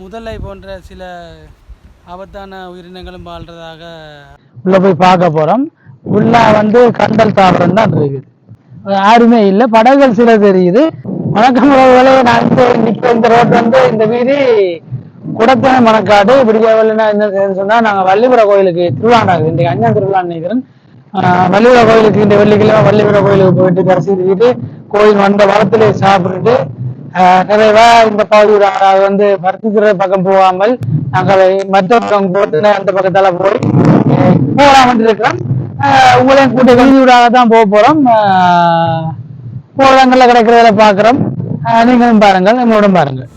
முதலை போன்ற சில ஆபத்தான உயிரினங்களும் வாழ்றதாக உள்ள போய் பார்க்க போறோம். உள்ள வந்து கண்டல் தாவரம் தான் இருக்குது. யாருமே இல்லை. படகுகள் சில தெரியுது. வணக்கம் உறவுகளே நான் இந்த இந்த ரோட் வந்து இந்த வீதி குடத்தனை மணக்காடு விடியவில்லைன்னா என்ன சொன்னா நாங்க வள்ளிபுர கோயிலுக்கு திருவிழா இன்றைக்கு அஞ்சாம் திருவிழா நினைக்கிறேன். வள்ளிபுர கோயிலுக்கு இந்த வெள்ளிக்கிழமை வள்ளிபுர கோயிலுக்கு போயிட்டு தரிசித்துக்கிட்டு கோயில் வந்த வளத்திலே சாப்பிட்டுட்டு நிறைவா இந்த பகுதியில் அதாவது வந்து பருத்தித்துறை பக்கம் போகாமல் நாங்கள் மற்ற பக்கம் போட்டு அந்த பக்கத்தால போய் போகலாம் இருக்கிறோம் ஆஹ் உங்களையும் கூட்டி வெளியூடாக தான் போக போறோம். ஆஹ் போராங்கல்ல கிடைக்கிறத பாக்குறோம். ஆஹ் நீங்களும் பாருங்கள் எங்களோட பாருங்கள்.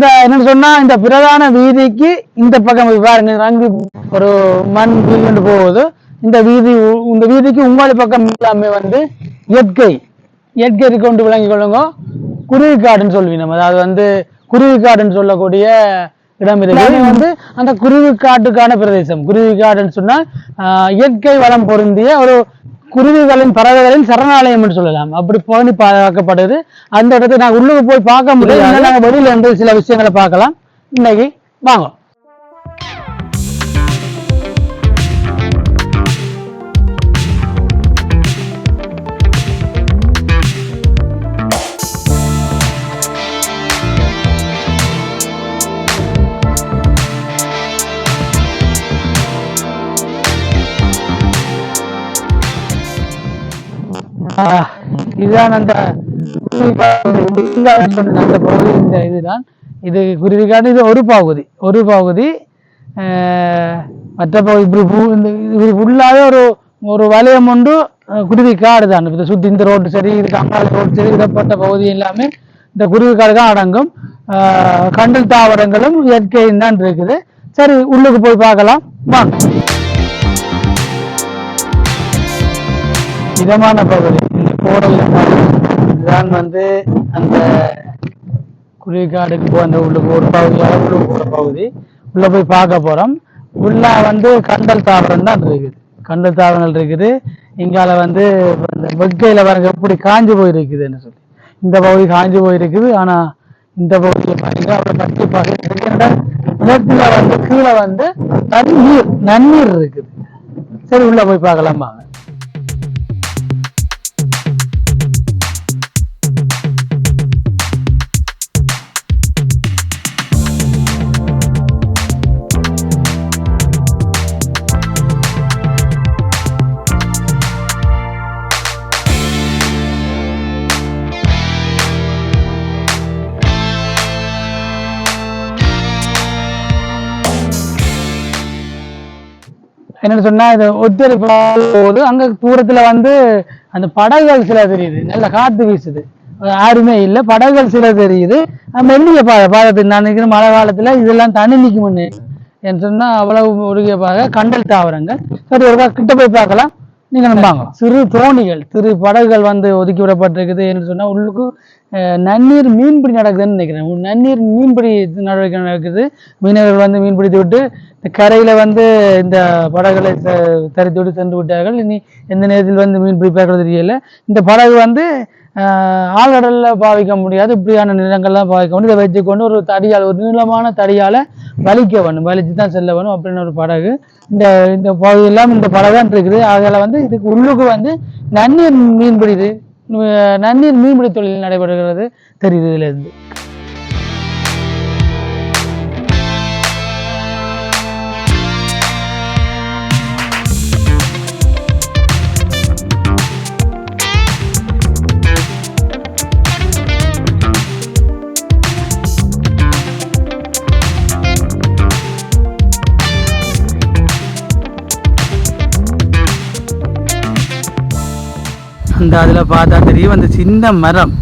இந்த என்னன்னு சொன்னா இந்த பிரதான வீதிக்கு இந்த பக்கம் போய் பாருங்க. ரங்கு ஒரு மண் வீடு போகுது. இந்த வீதி இந்த வீதிக்கு உங்கள் பக்கம் எல்லாமே வந்து இயற்கை இயற்கை கொண்டு விளங்கி கொள்ளுங்க. குருவி காடுன்னு சொல்லுவீங்க நம்ம. அதாவது வந்து குருவி காடுன்னு சொல்லக்கூடிய இடம் இது. வந்து அந்த குருவி காட்டுக்கான பிரதேசம். குருவி காடுன்னு சொன்னா இயற்கை வளம் பொருந்திய ஒரு குருவிகளின் பறவைகளின் சரணாலயம் என்று சொல்லலாம். அப்படி போனி பாதுகாக்கப்படுது அந்த இடத்தை நாங்கள் உள்ளுக்கு போய் பார்க்க முடியாது. நாங்கள் வெளியில இருந்து சில விஷயங்களை பார்க்கலாம். இன்னைக்கு வாங்க. இதுதான் அந்த அந்த பகுதி இந்த இதுதான். இது குருவிக்காடு இது ஒரு பகுதி ஒரு பகுதி ஆஹ், மற்ற பகுதி இப்படி இந்த இது உள்ளாவே ஒரு ஒரு வலயம் உண்டு குருவி குருவிக்காடு தான். இந்த சுற்றி இந்த ரோடு சரி இது கங்காளி ரோடு சரி இடப்பட்ட பகுதி எல்லாமே இந்த குருவிக்காடு தான் அடங்கும். ஆஹ், கண்டல் தாவரங்களும் இயற்கையும் தான் இருக்குது. சரி உள்ளுக்கு போய் பார்க்கலாம். வாங்க. இதமான பகுதி இந்த கோடல் இதுதான் வந்து அந்த குளிர்காடுக்கு போ அந்த உள்ள ஒரு பகுதியாக உள்ள போகிற பகுதி. உள்ள போய் பார்க்க போறோம். உள்ள வந்து கண்டல் தாவரம் தான் இருக்குது. கண்டல் தாவரங்கள் இருக்குது. இங்கால வந்து இந்த வெக்கையில பாருங்க எப்படி காஞ்சு போயிருக்குதுன்னு சொல்லி. இந்த பகுதி காஞ்சு போயிருக்குது. ஆனா இந்த பகுதியில பாருங்க அவ்வளவு பட்டி பகுதி இருக்கின்ற வந்து கீழே வந்து தண்ணீர் நன்னீர் இருக்குது. சரி உள்ள போய் பார்க்கலாமா? என்னன்னு சொன்னா இது ஒத்தரி போது அங்க தூரத்துல வந்து அந்த படகுகள் சில தெரியுது. நல்ல காத்து வீசுது. யாருமே இல்லை படகுகள் சில தெரியுது. மெல்லிய பாதை நான் நிற்கிற மழை காலத்துல இதெல்லாம் தண்ணி நிற்கும்னு என்று சொன்னா அவ்வளவு உருகிய பாக கண்டல் தாவரங்கள். சரி ஒரு கிட்ட போய் பார்க்கலாம். நீங்க நம்பாங்க. சிறு தோணிகள் சிறு படகுகள் வந்து ஒதுக்கி விடப்பட்டிருக்குது என்று சொன்னா உள்ளுக்கு நன்னீர் மீன்பிடி நடக்குதுன்னு நினைக்கிறேன். நன்னீர் மீன்பிடி நடவடிக்கை நடக்குது. மீனவர்கள் வந்து மீன் பிடித்து விட்டு இந்த கரையில வந்து இந்த படகுகளை தரித்து விட்டு சென்று விட்டார்கள். இனி எந்த நேரத்தில் வந்து மீன் பிடிப்பார்கள் தெரியல. இந்த படகு வந்து ஆழ்கடலில் பாவிக்க முடியாது. இப்படியான நிலங்கள்லாம் பாவிக்க முடியும். இதை வச்சுக்கொண்டு ஒரு தடியால் ஒரு நீளமான தடியால் வலிக்க வேணும் வலிச்சு தான் செல்ல வேணும் அப்படின்னு ஒரு படகு. இந்த இந்த பகுதியெல்லாம் இந்த படகு தான் இருக்குது. அதில் வந்து இதுக்கு உள்ளுக்கு வந்து நன்னீர் மீன்பிடி இது நன்னீர் மீன்பிடி தொழில் நடைபெறுகிறது தெரியுது இதுலேருந்து. இந்த அந்த அதில் பார்த்தா தெரியும். அந்த சின்ன மரம்.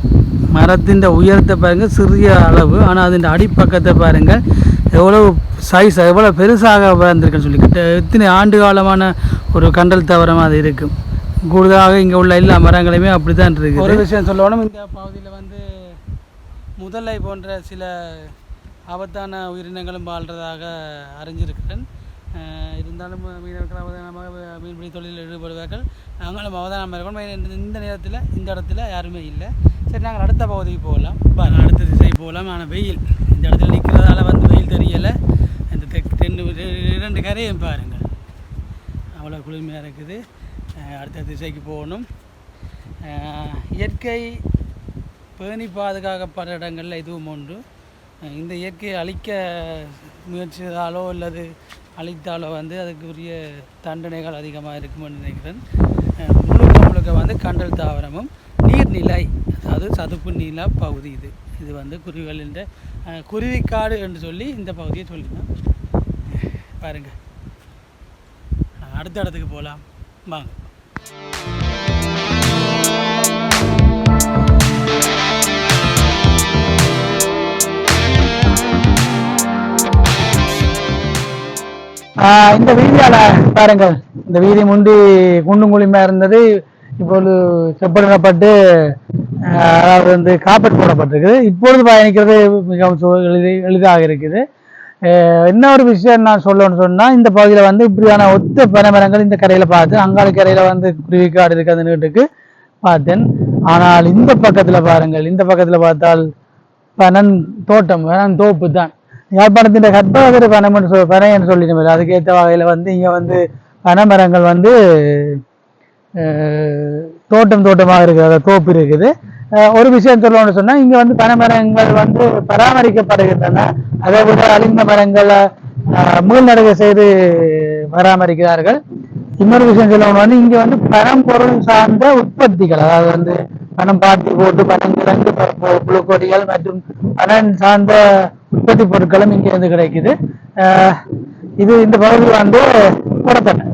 மரத்தின் உயரத்தை பாருங்கள் சிறிய அளவு. ஆனால் அதன் அடிப்பக்கத்தை பாருங்கள் எவ்வளோ சைஸ் எவ்வளோ பெருசாக வந்திருக்குன்னு சொல்லி கிட்ட எத்தனை ஆண்டு காலமான ஒரு கண்டல் தவறமாக அது இருக்கும் கூடுதலாக இங்கே உள்ள எல்லா மரங்களுமே அப்படி தான் இருக்குது. ஒரு விஷயம் சொல்லணும் இந்த பகுதியில் வந்து முதலை போன்ற சில ஆபத்தான உயிரினங்களும் வாழ்கிறதாக அறிஞ்சிருக்கிறேன். இருந்தாலும் மீனவர்கள் அவதானமாக மீன்பிடி தொழிலில் ஈடுபடுவார்கள். நாங்களும் அவதானமாக இருக்கணும் இந்த- நேரத்தில் இந்த இடத்துல யாருமே இல்லை. சரி நாங்கள் அடுத்த பகுதிக்கு போகலாம். பாருங்க அடுத்த திசை போகலாம். ஆனால் வெயில். இந்த இடத்துல நிற்கிறதால வந்து வெயில் தெரியலை. இந்த தெக் ரெண்டு இரண்டு கரையும் பாருங்கள். அவ்வளோ குளிர்மையாக இருக்குது. அடுத்த திசைக்கு போகணும். இயற்கை பேணி பாதுகாக்கப்படுற இடங்களில் இதுவும் ஒன்று இந்த இயற்கையை அழிக்க முயற்சியதாலோ அல்லது அழித்தாலோ வந்து அதுக்கு உரிய தண்டனைகள் அதிகமாக இருக்கும்னு நினைக்கிறேன். முழுக்க முழுக்க வந்து கண்டல் தாவரமும் நீர்நிலை அதாவது சதுப்பு நில பகுதி இது. இது வந்து குருவிகள் இந்த குருவிக்காடு என்று சொல்லி இந்த பகுதியை சொல்லினோம் பாருங்கள் அடுத்த இடத்துக்கு போகலாம். வாங்க. இந்த வீதியால பாருங்கள். இந்த வீதி முந்தி குண்டும் குழிமா இருந்தது. இப்பொழுது செப்பனிடப்பட்டு அதாவது வந்து காப்பட் போடப்பட்டிருக்குது. இப்பொழுது பயணிக்கிறது மிகவும் எளிது எளிதாக இருக்குது. என்ன ஒரு விஷயம் நான் சொல்லணும்னு சொன்னா இந்த பகுதியில் வந்து இப்படியான ஒத்த பனைமரங்கள் இந்த கரையில பார்த்தேன் அங்காள கரையில வந்து குருவிக்காடு இருக்கு அந்த நீட்டுக்கு பார்த்தேன். ஆனால் இந்த பக்கத்துல பாருங்கள் இந்த பக்கத்துல பார்த்தால் பனன் தோட்டம் பனன் தோப்பு தான் யாழ்ப்பாணத்தின் கற்பகதிர பனைன்னு சொல் பனைன்னு சொல்லிட்டு அதுக்கேற்ற வகையில் வந்து இங்கே வந்து பனைமரங்கள் வந்து தோட்டம் தோட்டமாக இருக்கிற தோப்பு இருக்குது. ஒரு விஷயம் சொல்லணும்னு சொன்னால் இங்கே வந்து பனைமரங்கள் வந்து பராமரிக்கப்படுகின்றன. அதே போல அழிந்த மரங்களை மீள்நடுகை செய்து பராமரிக்கிறார்கள். இன்னொரு விஷயம் சொல்லணும் வந்து இங்க வந்து பழம்பொருள் சார்ந்த உற்பத்திகள் அதாவது வந்து பணம் பாட்டி போட்டு பணம் கிழங்கு புழுக்கொடிகள் மற்றும் பணம் சார்ந்த உற்பத்தி பொருட்களும் இங்க வந்து கிடைக்குது. ஆஹ் இது இந்த பகுதி வந்து குடத்தனை